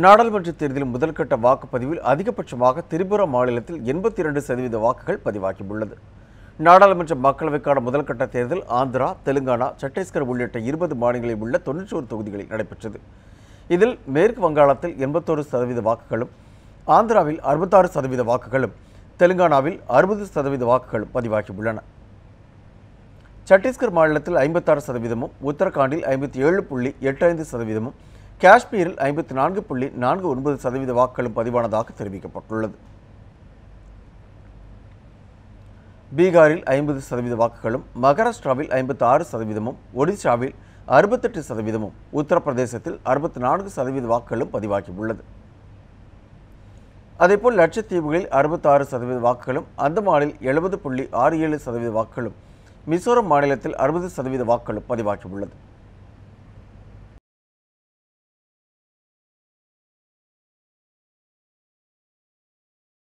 நாடாளுமன்ற தேர்தலில் முதல்கட்ட வாக்குப்பதிவில் அதிகபட்சமாக திரிபுரா மாநிலத்தில் எண்பத்தி இரண்டு சதவீத வாக்குகள் பதிவாகியுள்ளது. நாடாளுமன்ற மக்களவைக்கான முதல்கட்ட தேர்தல் ஆந்திரா தெலுங்கானா சத்தீஸ்கர் உள்ளிட்ட இருபது மாநிலங்களில் உள்ள தொன்னூற்றோரு தொகுதிகளில் நடைபெற்றது. இதில் மேற்கு வங்காளத்தில் எண்பத்தோரு சதவீத வாக்குகளும் ஆந்திராவில் அறுபத்தாறு சதவீத வாக்குகளும் தெலுங்கானாவில் அறுபது சதவீத வாக்குகளும் பதிவாகியுள்ளன. சத்தீஸ்கர் மாநிலத்தில் ஐம்பத்தாறு சதவீதமும் உத்தரகாண்டில் ஐம்பத்தி ஏழு புள்ளி எட்டு ஐந்து சதவீதமும் காஷ்மீரில் ஐம்பத்தி நான்கு புள்ளி நான்கு ஒன்பது சதவீத வாக்குகளும் பதிவானதாக தெரிவிக்கப்பட்டுள்ளது. பீகாரில் ஐம்பது சதவீத வாக்குகளும் மகாராஷ்டிராவில் ஐம்பத்தி ஆறு சதவீதமும் ஒடிஷாவில் அறுபத்தெட்டு சதவீதமும் உத்தரப்பிரதேசத்தில் அறுபத்தி நான்கு சதவீத வாக்குகளும் பதிவாகியுள்ளது. அதேபோல் லட்சத்தீவுகளில் அறுபத்தாறு சதவீத வாக்குகளும் அந்தமானில் எழுபது புள்ளி ஆறு ஏழு சதவீத வாக்குகளும் மிசோரம் மாநிலத்தில் அறுபது சதவீத வாக்குகளும் பதிவாகியுள்ளது.